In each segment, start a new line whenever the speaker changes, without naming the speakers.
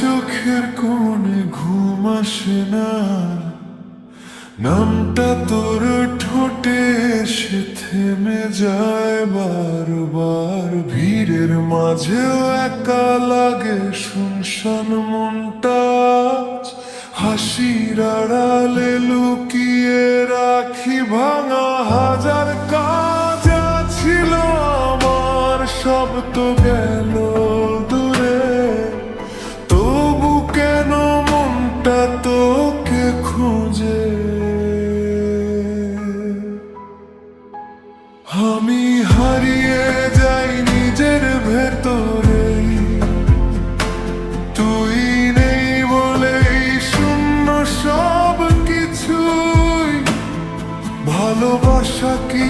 চোখের কোণে, ঘুম আসে না। নামটা তোর ঠোঁটে এসে থেমে যায় বারবার। ভিড়ের মাঝেও একা লাগে শুনশান মনটা। হাসির আড়ালে লুকিয়ে রাখি ভাঙা হাজার কাজ। ছিল আমার, সব তো গেল ভালোবাসা কি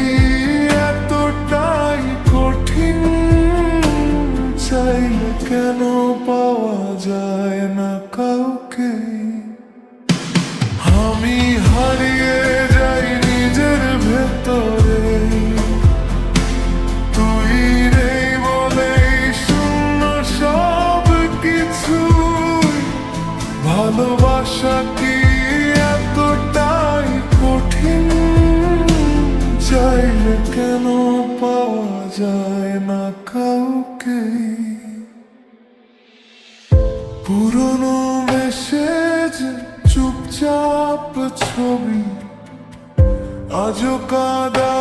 এতটাই কঠিন, চাইলে কেন পাওয়া যায় না কাউকে? আমি হারিয়ে যাই নিজের ভেতরে। তুই নেই বলেই শূন্য সব কিছু ভালোবাসা যায় না কাউকে। পুরনো মেসেজ চুপচাপ ছবি আজও কাদা